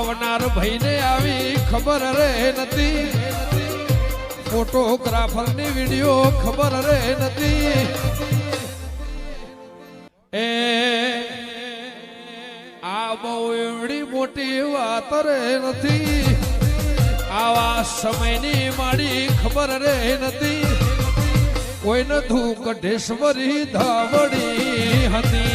આવનાર ભાઈને આવી ખબર રે નથી. ફોટોગ્રાફરની વીડિયો ખબર રે નથી. એ આ બહુ એવડી મોટી વાત રે નથી. આવા સમયની માડી ખબર રે નથી. કોઈને ધૂક ઢેશ્વરી ધાવડી હતી.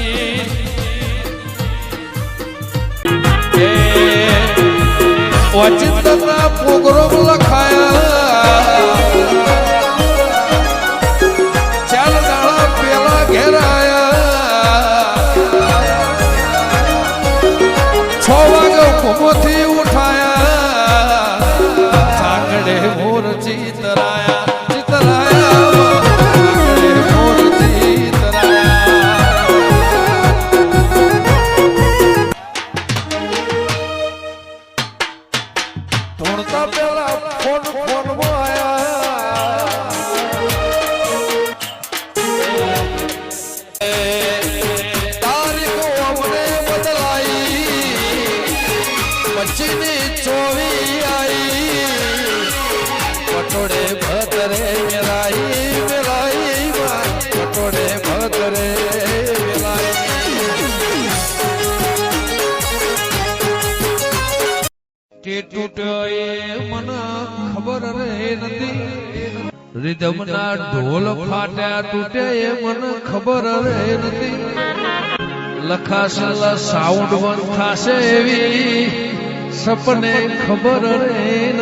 ઓચિંતના પ્રોગ્રામ લખાયા ચાલ દાડા પેલા ઘેરાયા છ વાગે ઉઠાયા. ધોણતા પેલા ફોન ફોન તારીખો અમને બદલાઈ પછીની ચોવી તે તૂટ્યો એ મને ખબર રે નથી. રિધમના ઢોલ ફાટ્યા તૂટે એ મને ખબર રે નથી. લખાશે સાઉન્ડ બંધ થશે એવી સપને ખબર રે